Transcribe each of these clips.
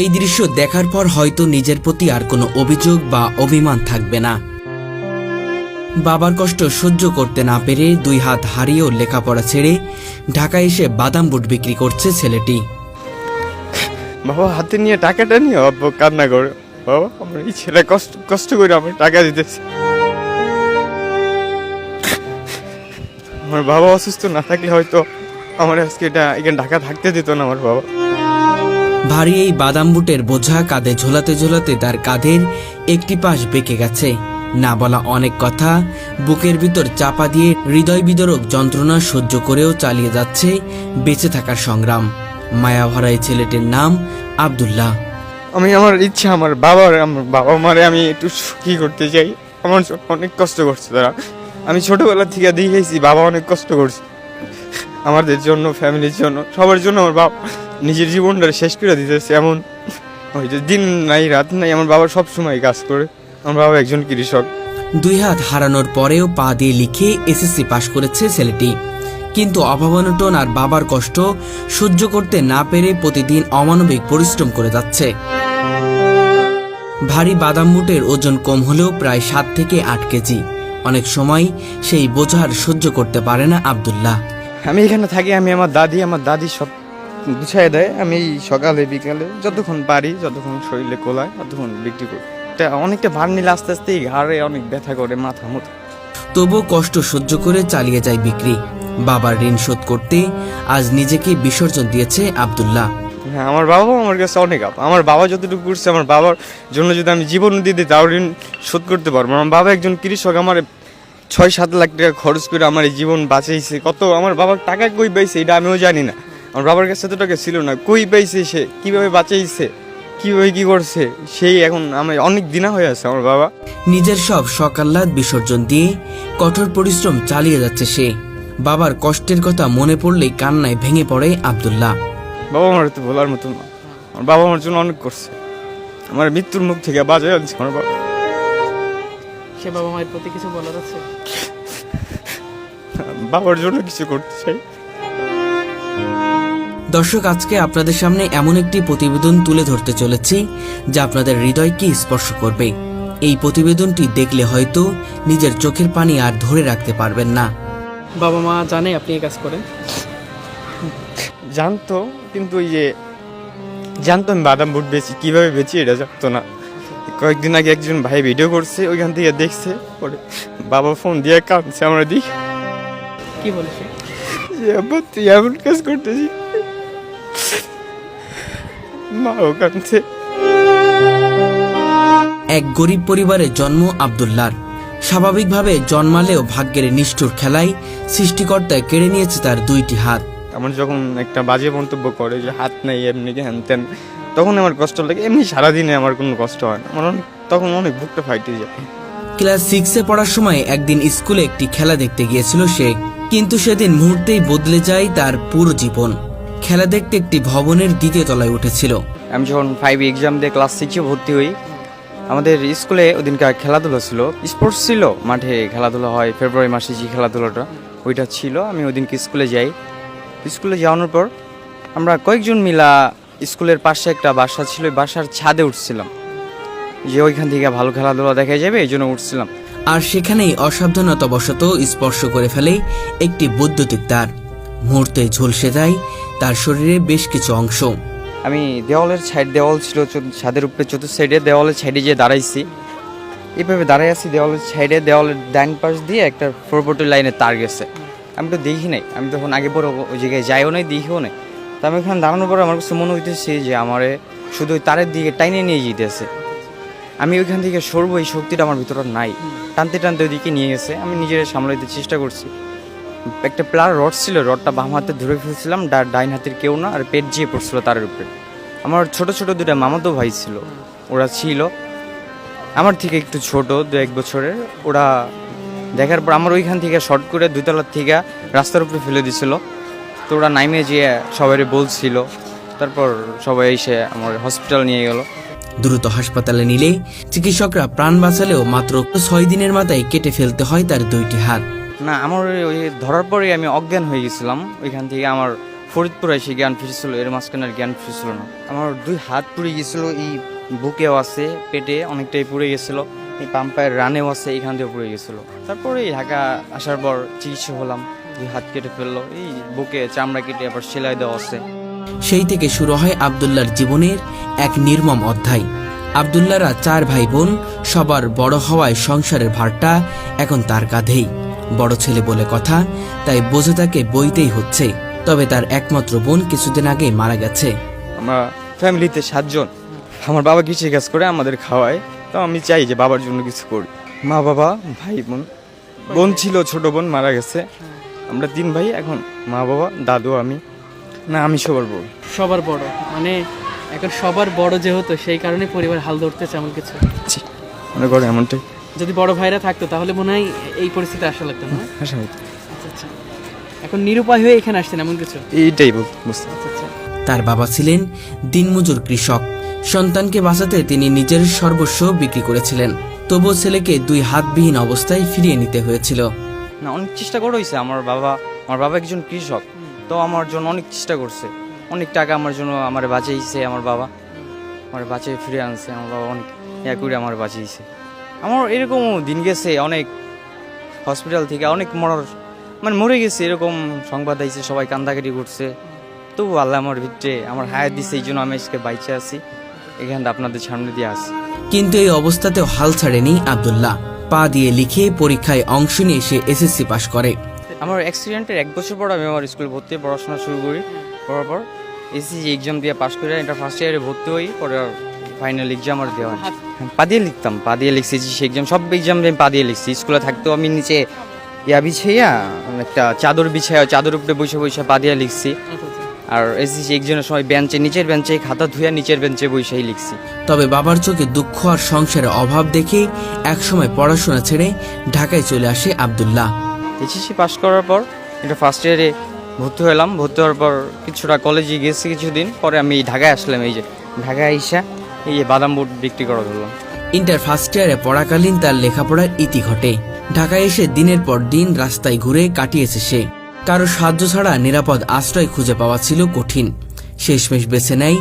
এই দৃশ্য দেখার পর হয়তো নিজের প্রতি আর কোনো অভিযোগ বা অভিমান থাকবে না। বাবার কষ্ট সহ্য করতে না পেরে দুই হাত হারিয়েও লেখাপড়া ছেড়ে ঢাকায় এসে বাদাম বুট বিক্রি করছে ছেলেটি। বাবা, হাতে নিয়ে টাকাটা নিয়ে আব্বু কান্না করে। বাবা, আমার এই ছেলে কষ্ট কষ্ট করে আমার টাকা দিতেছে। আমার বাবা অসুস্থ না থাকলে হয়তো আমার আজকে এটা, এখানে ঢাকা থাকতে দিত না আমার বাবা। ভারী এই বাদাম বুটের বোঝা কাঁধে ঝোলাতে ঝোলাতে তার কাঁধের একটি পাশ বেঁকে গেছে। না বলা অনেক কথা, বুকের ভিতর চাপা দিয়ে হৃদয় বিদরক যন্ত্রণা সহ্য করেও চালিয়ে যাচ্ছে বেঁচে থাকার সংগ্রাম। মায়াভরা এই ছেলেটির নাম আব্দুল্লাহ। আমি আমার ইচ্ছা, আমার বাবার, আমার বাবা মারে আমি একটু সুখী করতে চাই। আমার অনেক কষ্ট করছে তারা। আমি ছোটবেলা থেকে দেখেছি বাবা অনেক কষ্ট করছে। আমাদের জন্য ফ্যামিলির জন্য, সবার জন্য আমার বাবা। নিজের জীবনটা শেষ করে দিতেছে এমন ওই যে দিন নাই রাত নাই আমার বাবা সব সময় কাজ করে। আমার বাবা একজন কৃষক। দুই হাত হারানোর পরেও পা দিয়ে লিখে এসএসসি পাশ করেছে ছেলেটি। কিন্তু অভাবনটন আর বাবার কষ্ট সহ্য করতে না পেরে প্রতিদিন অমানবিক পরিশ্রম করে যাচ্ছে। ভারী বাদাম বুটের ওজন কম হলেও প্রায় সাত থেকে আট কেজি। অনেক সময় সেই বোঝার সহ্য করতে পারে না আব্দুল্লাহ। আমি এখানে থাকি আমি আমার দাদি আমার দাদি সব গুছাই দেয়। আমি সকালে বিকালে যতক্ষণ পারি যতক্ষণ শরীরে কোলায় ততক্ষণ বিক্রি করি। এটা অনেকটা ভার নিলে আস্তে আস্তে ঘাড়ে অনেক ব্যথা করে মাথা মতো তবুও কষ্ট সহ্য করে চালিয়ে যায় বিক্রি। বাবার ঋণ শোধ করতে আজ নিজেকে বিসর্জন দিয়েছে আব্দুল্লাহ। হ্যাঁ আমার বাবা আমার কাছে অনেক আপ। আমার বাবা যতটুকু করছে আমার বাবার জন্য যদি আমি জীবন দিয়ে দিই তাও ঋণ শোধ করতে পারব। আমার বাবা একজন কৃষক আমার ছয় সাত লাখ টাকা খরচ করে আমার এই জীবন বাঁচাইছে। কত আমার বাবার টাকা কই পাইছে এটা আমিও জানি না। আমার বাবার কাছে টাকা ছিল না। কই পাইছে সে? কীভাবে বাঁচাইছে? কীভাবে কি করছে? সেই এখন আমার অনেক দিনা হয়ে আছে আমার বাবা। নিজের সব সকাল্লাদ বিসর্জন দিয়ে কঠোর পরিশ্রম চালিয়ে যাচ্ছে সে। বাবার কষ্টের কথা মনে পড়লেই কান্নায় ভেঙে পড়ে আব্দুল্লাহ। বাবা আমার তো বলার মতো না। আমার বাবা আমার জন্য অনেক করছে। আমার মৃত্যুর মুখ থেকে বাজায় আনছে আমার বাবা। সে বাবা মায়ের প্রতি কিছু বলার আছে? বাবার জন্য কিছু করতে চাই। দর্শক আজকে আপনাদের সামনে এমন একটি প্রতিবেদন তুলে ধরতে চলেছি যা আপনাদের হৃদয়কে স্পর্শ করবে। এই প্রতিবেদনটি দেখলে হয়তো নিজের চোখের পানি আর ধরে রাখতে পারবেন না। বাবা মা জানে আপনি এই কাজ করেন। জানতো কিন্তু ওই যে জানতো আমি বাদাম বুট বেচি কীভাবে বেচি এটা জানতো না। কয়েকদিন আগে একজন ভাই ভিডিও করছে ওইখান থেকে দেখছে পরে বাবা ফোন দিয়ে কাঁদছে আমরা দিই কি বলেছে? এমন কাজ করতেছি কাঁদছে। এক গরিব পরিবারে জন্ম আব্দুল্লাহর স্বাভাবিকভাবে জন্মালেও ভাগ্যের নিষ্ঠুর খেলায় সৃষ্টিকর্তায় কেড়ে নিয়েছে তার দুইটি হাত। আমার যখন একটা বাজে মন্তব্য করে যে হাত নেই এমনি হ্যান ত্যান তখন আমার কষ্ট লাগে। এমনি সারাদিনে আমার কোনো কষ্ট হয় না। আমার অনেক তখন অনেক বুকটা ফাইটে যায়। ক্লাস সিক্সে পড়ার সময় একদিন স্কুলে একটি খেলা দেখতে গিয়েছিল সে। কিন্তু সেদিন মুহূর্তেই বদলে যায় তার পুরো জীবন। খেলা দেখতে একটি ভবনের দ্বিতীয় তলায় উঠেছিল। আমি যখন ফাইভ এক্সাম দিয়ে ক্লাস সিক্সে ভর্তি হই আমাদের স্কুলে ওদিনকার খেলাধুলা ছিল। স্পোর্টস ছিল মাঠে খেলাধুলা হয় ফেব্রুয়ারি মাসে যে খেলাধুলাটা ওইটা ছিল। আমি ওদিনকে স্কুলে যাই। স্কুলে যাওয়ানোর পর আমরা কয়েকজন মিলা স্কুলের পাশে একটা বাসা ছিল বাসার ছাদে উঠছিলাম। যে ওইখান থেকে ভালো খেলাধুলা দেখা যাবে এই জন্য উঠছিলাম। আর সেখানেই অসাবধানতাবশত স্পর্শ করে ফেলে একটি বৈদ্যুতিক তার। মুহূর্তে ঝলসে যায় তার শরীরে বেশ কিছু অংশ। আমি দেওয়ালের সাইড দেওয়াল ছিল ছাদের উপরে, চতুর্থ সাইডে দেওয়ালের সাইডে যে দাঁড়াইছি। এভাবে দাঁড়াই আছি, দেওয়ালের সাইডে দেওয়ালের ডান পাশ দিয়ে একটা ফোরপোর্টের লাইনে তার গেছে। আমি তো দেখি নাই, আমি তখন আগে পরে ওই জায়গায় যাইও নাই, দেখিও নাই। তো আমি ওখানে দাঁড়ানোর পরে আমার কাছে মনে হইতেছে যে আমারে শুধু ওই তারের দিকে টাইনে নিয়ে যেতেছে। আমি ওইখান থেকে সরবো, এই শক্তিটা আমার ভিতরে নাই। টানতে টানতে ওইদিকে নিয়ে গেছে, আমি নিজের সামলাইতে চেষ্টা করছি। একটা প্লার রড ছিল, রডটা বাম হাতে ধরে ফেলছিলাম, ডা- ডাইন হাতের কেউ না, আর পেট জিয়ে পড়ছিল তারের উপরে। আমার ছোট ছোট দুটা মামাতো ভাই ছিল, ওরা ছিল। আমার থেকে একটু ছোট দু এক বছরের। ওরা দেখার পর আমার ওইখান থেকে শর্ট করে দুতলার থেকে রাস্তার উপরে ফেলে দিছিল। তো ওরা নাইমে যেয়ে সবাই বলছিল, তারপর সবাই এসে আমার হসপিটাল নিয়ে গেল। দ্রুত হাসপাতালে নিলে চিকিৎসকরা প্রাণ বাঁচালেও মাত্র ছয় দিনের মাথায় কেটে ফেলতে হয় তার দুইটি হাত। না, আমার ওই- ধরার পরে আমি অজ্ঞান হয়ে গেছিলাম। ওইখান থেকে আমার ফরিদপুর এসে জ্ঞান ফিরেছিল, এর মাঝখানে জ্ঞান ফিরেছিল না। আমার দুই হাত পুড়ে গেছিল, এই বুকেও আছে, পেটে অনেকটাই পুড়ে গেছিল, এই পাম্পায়ের রানেও আছে এখান দিয়ে পুড়ে গেছিল। তারপরে ঢাকা আসার পর চিকিৎসা হলাম, দুই হাত কেটে ফেলল, এই বুকে চামড়া কেটে আবার সেলাই দেওয়া আছে। সেই থেকে শুরু হয় আবদুল্লার জীবনের এক নির্মম অধ্যায়। আবদুল্লারা চার ভাই বোন, সবার বড় হওয়ায় সংসারের ভারটা এখন তার কাঁধেই। বড় ছেলে বলে কথা তাই বোঝে তাকে বইতেই হচ্ছে। তবে তার একমাত্র বোন কিছুদিন আগেই মারা গেছে। আমরা ফ্যামিলিতে সাতজন। আমার বাবা কৃষি কাজ করে? আমাদের খাওয়ায়। তো আমি চাই যে বাবার জন্য কিছু করি। মা বাবা ভাই বোন। বোন ছিল ছোট বোন মারা গেছে। আমরা তিন ভাই এখন মা বাবা দাদু আমি। না আমি সবার বড় সবার বড়। মানে এখন সবার বড় যেহেতু সেই কারণে পরিবার হাল ধরতেছে এমন কিছু। মনে করে এমনটাই। যদি বড় ভাইরা থাকতো তাহলে মনে হয় এই পরিস্থিতি আসা লাগতো না? আশা হতো। আচ্ছা আচ্ছা। এখন নিরুপায় হয়ে এখানে আসছেন এমন কিছু? এইটাই বল বুঝতে আচ্ছা আচ্ছা। তার বাবা ছিলেন দিনমজুর কৃষক। সন্তানকে বাঁচাতে তিনি নিজের সর্বস্ব বিক্রি করেছিলেন। তবুও ছেলেকে দুই হাতবিহীন অবস্থায় ফিরিয়ে নিতে হয়েছিল। না অনেক চেষ্টা করে হয়েছে আমার বাবা। আমার বাবা একজন কৃষক। তো আমার জন্য অনেক চেষ্টা করছে। অনেক টাকা আমার জন্য আমার বাঁচাইছে আমার বাবা। আমার বাঁচিয়ে ফিরে আনছে। আমার বাবা অনেক ইয়া করে আমার বাঁচিয়েছে। আমার এরকমও দিন গেছে অনেক হসপিটাল থেকে অনেক মরার মানে মরে গেছে এরকম সংবাদ আইছে সবাই কান্দাকাটি করছে। তবু আল্লাহ আমার ভিতরে আমার হায়াত দিছে এই জন্য আমি আজকে বাইচে আছি। এখানটা আপনাদের সামনে দিয়ে আসি। কিন্তু এই অবস্থাতেও হাল ছাড়েনি আবদুল্লাহ। পা দিয়ে লিখে পরীক্ষায় অংশ নিয়ে সে এসএসসি পাশ করে। আমার অ্যাক্সিডেন্টের এক বছর পর আমি আমার স্কুলে ভর্তি পড়াশোনা শুরু করি করার পর এসএসসি এক্সাম দিয়ে পাশ করে এটা ফার্স্ট ইয়ারে ভর্তি হই পরে ফাইনাল এক্সাম আর দেওয়া হয়। হ্যাঁ, পা দিয়ে লিখতাম পা দিয়ে লিখছি সে এক্সাম সব এক্সাম আমি পা দিয়ে লিখছি। স্কুলে থাকতেও আমি নিচে ইয়া বিছাইয়া একটা চাদর বিছাইয়া চাদর উপরে বসে বসে পা দিয়ে লিখছি। আর এসএসসি এক্সামের সময় বেঞ্চে নিচের বেঞ্চে খাতা ধুইয়া নিচের বেঞ্চে বসেই লিখছি। তবে বাবার চোখে দুঃখ আর সংসারের অভাব দেখে একসময় পড়াশোনা ছেড়ে ঢাকায় চলে আসে আবদুল্লাহ। এইচএসসি পাস করার পর এটা ফার্স্ট ইয়ারে ভর্তি হলাম। ভর্তি হওয়ার পর কিছুটা কলেজে গেছি কিছুদিন। পরে আমি ঢাকায় আসলাম এই যে ঢাকায় আইসা এই যে বাদাম বুট বিক্রি করা ধরলাম ইন্টার ফার্স্ট ইয়ারে পড়াকালীন তার লেখাপড়ার ইতি ঘটে। ঢাকায় এসে দিনের পর দিন রাস্তায় ঘুরে কাটিয়েছে সে। কারও সাহায্য ছাড়া নিরাপদ আশ্রয় খুঁজে পাওয়া ছিল কঠিন। শেষমেশ বেছে নেয়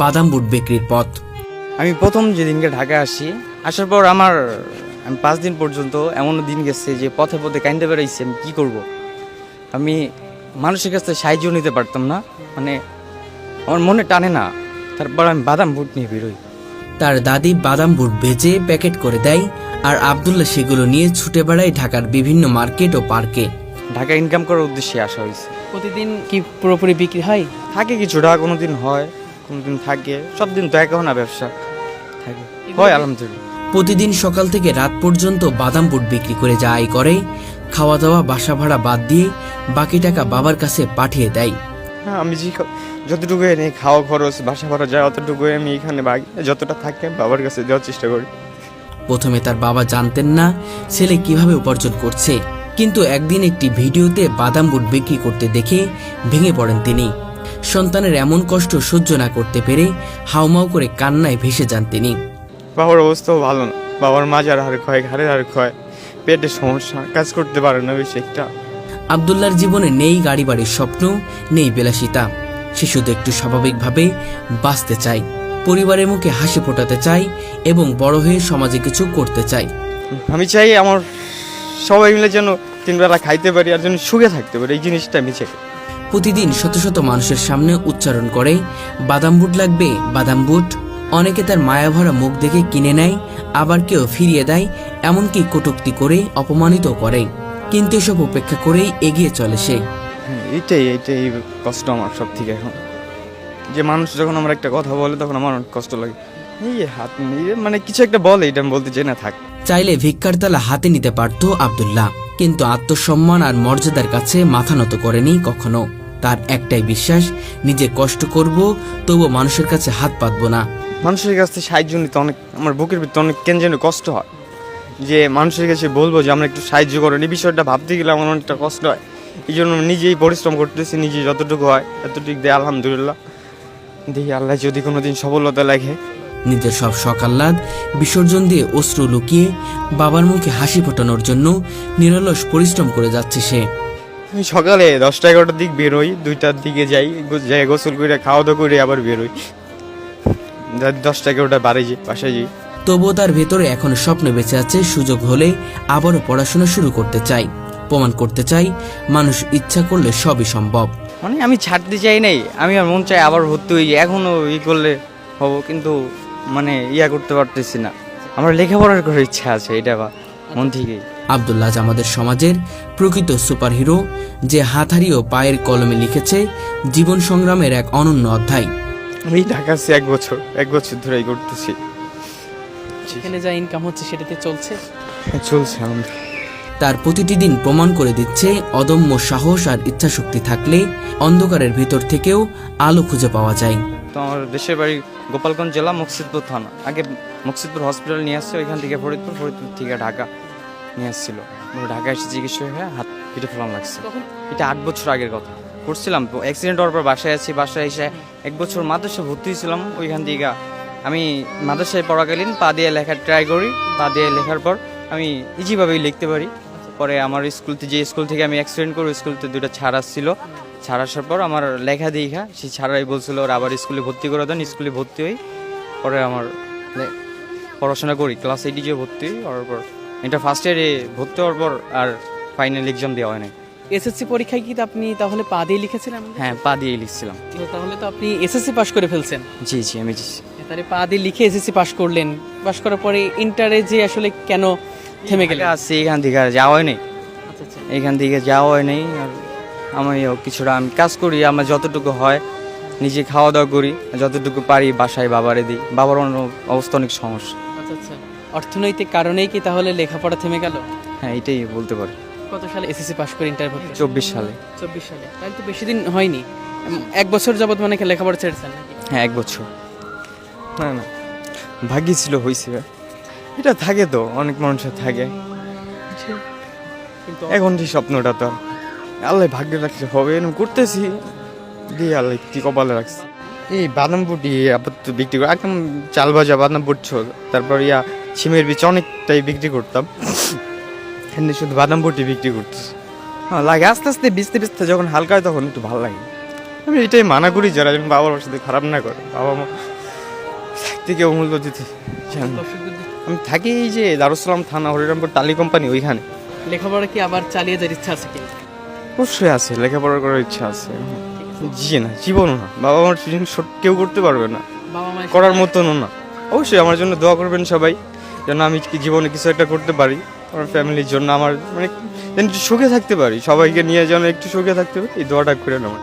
বাদাম বুট বিক্রির পথ। আমি প্রথম যেদিনকে ঢাকায় আসি আসার পর আমার আমি পাঁচ দিন পর্যন্ত এমন দিন গেছে যে পথে পথে কাইন্দে বেড়াইছি আমি কী করব? আমি মানুষের কাছ থেকে সাহায্য নিতে পারতাম না মানে আমার মনে টানে না। তারপর আমি বাদাম বুট নিয়ে বেরোই। তার দাদি বাদাম বুট বেচে প্যাকেট করে দেয় আর আবদুল্লাহ সেগুলো নিয়ে ছুটে বেড়ায় ঢাকার বিভিন্ন মার্কেট ও পার্কে। ঢাকা ইনকাম করার উদ্দেশ্যে আসা হয়েছে। প্রতিদিন কি পুরোপুরি বিক্রি হয়? থাকে কিছুটা কোনো দিন হয় কোনো দিন থাকে। সব দিন তো এক না ব্যবসা। থাকে। হয় আলহামদুলিল্লাহ। প্রতিদিন সকাল থেকে রাত পর্যন্ত বাদাম বুট বিক্রি করে যা আয় করে খাওয়া দাওয়া বাসা ভাড়া বাদ দিয়ে বাকি টাকা বাবার কাছে পাঠিয়ে দেয়। আমি যে যতটুকু এনে খাওয়া খরচ বাসা ভাড়া যায় অতটুকু আমি এখানে যতটা থাকে বাবার কাছে দেওয়ার চেষ্টা করি। প্রথমে তার বাবা জানতেন না ছেলে কীভাবে উপার্জন করছে কিন্তু একদিন একটি ভিডিওতে বাদাম বুট বিক্রি করতে দেখে ভেঙে পড়েন তিনি। সন্তানের এমন কষ্ট সহ্য না করতে পেরে হাউমাউ করে কান্নায় ভেসে যান তিনি। বাবার অবস্থাও ভালো না। বাবার মাজার হাড় ক্ষয় ঘাড়ের হাড় ক্ষয় পেটের সমস্যা কাজ করতে পারে না বেশি একটা। আবদুল্লার জীবনে নেই গাড়ি বাড়ির স্বপ্ন নেই বিলাসিতা। সে শুধু একটু স্বাভাবিকভাবে বাঁচতে চায় পরিবারের মুখে হাসি ফোটাতে চাই এবং বড় হয়ে সমাজে কিছু করতে চাই। আমি চাই আমার সবাই মিলে যেন তিনবেলা খাইতে পারি আর যেন সুখে থাকতে পারি এই জিনিসটা আমি চাই। প্রতিদিন শত শত মানুষের সামনে উচ্চারণ করে বাদাম বুট লাগবে বাদাম বুট। অনেকে তার মায়াভরা মুখ দেখে কিনে নেয় আবার কেউ ফিরিয়ে দেয় এমনকি কটুক্তি করে অপমানিত করে। কিন্তু এসব উপেক্ষা করেই এগিয়ে চলে সে। এইটাই এইটাই কষ্ট আমার সব থেকে এখন। যে মানুষ যখন আমার একটা কথা বলে তখন আমার অনেক কষ্ট লাগে। এই হাত নিয়ে মানে কিছু একটা বলে এটা আমি বলতে চাই না থাক। চাইলে ভিক্ষার তালা হাতে নিতে পারত আবদুল্লাহ কিন্তু আত্মসম্মান আর মর্যাদার কাছে মাথা নত করেনি কখনো। তার একটাই বিশ্বাস নিজে কষ্ট করব তবু মানুষের কাছে হাত পাতব না। মানুষের কাছ সাহায্য নিতে অনেক আমার বুকের ভিতরে অনেক কেন যেন কষ্ট হয়। যে মানুষের কাছে বলব যে আমরা একটু সাহায্য করেন এই বিষয়টা ভাবতে গেলে আমার অনেকটা কষ্ট হয়। এই জন্য নিজেই পরিশ্রম করতেছি নিজে যতটুকু হয় এতটুকু দেয় আলহামদুলিল্লাহ। দেখি আল্লাহ যদি কোনো দিন সফলতা লাগে। নিজের সব সকাল্লাদ বিসর্জন দিয়ে অশ্রু লুকিয়ে বাবার মুখে হাসি ফোটানোর জন্য নিরলস পরিশ্রম করে যাচ্ছে সে। আমি সকালে দশটা এগারোটার দিক বেরোই দুইটার দিকে যাই যাই গোসল করে খাওয়া দাওয়া করে আবার বেরোই। দশটা এগারোটা বাড়ি যাই বাসায় যাই। তবুও তার ভেতরে এখন স্বপ্ন বেঁচে আছে সুযোগ হলে আবারও পড়াশোনা শুরু করতে চাই। প্রমাণ করতে চাই মানুষ ইচ্ছা করলে সবই সম্ভব। মানে আমি ছাড়তে চাই নাই আমি আর মন চাই আবার ভর্তি হই এখনও ই করলে হব কিন্তু মানে ইয়া করতে পারতেছি না। আমার লেখাপড়ার করার ইচ্ছা আছে এটা বা মন থেকেই। আবদুল্লাহ আমাদের সমাজের প্রকৃত সুপারহিরো যে হাত হারিয়েও পায়ের কলমে লিখেছে জীবন সংগ্রামের এক অনন্য অধ্যায়। আমি ঢাকা আছি এক বছর এক বছর ধরেই করতেছি এখানে যা ইনকাম হচ্ছে সেটাতে চলছে। চলছে আমাদের তার প্রতিটি দিন প্রমাণ করে দিচ্ছে অদম্য সাহস আর ইচ্ছাশক্তি থাকলে অন্ধকারের ভেতর থেকেও আলো খুঁজে পাওয়া যায়। তো আমার দেশের বাড়ি গোপালগঞ্জ জেলা মুকসিদপুর থানা। আগে মুকসিদপুর হসপিটাল নিয়ে আসছে ওইখান থেকে ফরিদপুর ফরিদপুর থেকে ঢাকা নিয়ে আসছিল। ঢাকা এসে চিকিৎসা হয়ে হাত কেটে ফেলান লাগছে। এটা আট বছর আগের কথা। করছিলাম তো অ্যাক্সিডেন্ট হওয়ার পর বাসায় আছি বাসায় এসে এক বছর মাদ্রাসা ভর্তি হয়েছিলাম ওইখান থেকে আমি মাদ্রাসায় পড়াকালীন পা দিয়ে লেখার ট্রাই করি পা দিয়ে লেখার পর আমি ইজিভাবেই লিখতে পারি। পরে আমার স্কুলতে যে স্কুল থেকে আমি অ্যাক্সিডেন্ট করি স্কুলতে দুটো ছাড় আসছিল। ছাড় আসার পর আমার লেখা দীঘা সেই ছাড়াই বলছিল ওরা আবার স্কুলে ভর্তি করে দেন স্কুলে ভর্তি হই। পরে আমার পড়াশোনা করি ক্লাস এইটে যে ভর্তি হই হওয়ার পর এটা ফার্স্ট ইয়ারে ভর্তি হওয়ার পর আর ফাইনাল এক্সাম দেওয়া হয় নাই। এসএসসি পরীক্ষায় কি আপনি তাহলে পা দিয়ে লিখেছিলেন? হ্যাঁ পা দিয়ে লিখছিলাম। তাহলে তো আপনি এসএসসি পাশ করে ফেলছেন। জি জি আমি জি তাহলে পা দিয়ে লিখে এসএসসি পাশ করলেন। পাশ করার পরে ইন্টারে যে আসলে কেন থেমে গেলেন? আসছি এখান থেকে আর যাওয়া হয় নাই। আচ্ছা আচ্ছা। এখান থেকে যাওয়া হয় নাই আর আমিও কিছুটা আমি কাজ করি আমার যতটুকু হয় নিজে খাওয়া দাওয়া করি যতটুকু পারি বাসায় বাবারে দিই। বাবার অন্য- অবস্থা অনেক সমস্যা। আচ্ছা আচ্ছা। অর্থনৈতিক কারণেই কি তাহলে লেখাপড়া থেমে গেল? হ্যাঁ এটাই বলতে পারি। কত সালে এসএসসি পাশ করে ইন্টার ভর্তি? চব্বিশ সালে। চব্বিশ সালে। তাহলে তো বেশি দিন হয়নি। এক বছর যাবত মানে লেখাপড়া ছেড়েছেন হ্যাঁ এক বছর। না না। ভাগ্যি ছিল হয়েছে এটা থাকে তো অনেক মানুষের থাকে। এখন যে স্বপ্নটা তো আল্লাহ ভাগ্যে রাখলে হবে এরকম করতেছি। দিয়ে আল্লাহ কি কপালে রাখছি? এই বাদাম বুটি আপাতত বিক্রি করি একদম চাল ভাজা বাদাম বুট ছোল তারপর ইয়া সিমের বীজ অনেকটাই বিক্রি করতাম। এমনি শুধু বাদাম বুটি বিক্রি করতেছি। হ্যাঁ লাগে আস্তে আস্তে বিচতে বিচতে যখন হালকা হয় তখন একটু ভালো লাগে। আমি এটাই মানা করি যারা বাবার সাথে খারাপ না করে বাবা মা থাকতে কেউ মূল্য দিতে। আমি থাকি এই যে দারুসালাম থানা হরিরামপুর টালি কোম্পানি ওইখানে। লেখাপড়া কি আবার চালিয়ে যাওয়ার ইচ্ছা আছে কি? অবশ্যই আছে লেখাপড়া করার ইচ্ছা আছে। জি না জীবনও না। বাবা মার কেউ করতে পারবে না। বাবা করার মতনও না। অবশ্যই আমার জন্য দোয়া করবেন সবাই যেন আমি কি জীবনে কিছু একটা করতে পারি আমার ফ্যামিলির জন্য আমার মানে যেন একটু সুখে থাকতে পারি। সবাইকে নিয়ে যেন একটু সুখে থাকতে পারি এই দোয়াটা করে নেওয়া।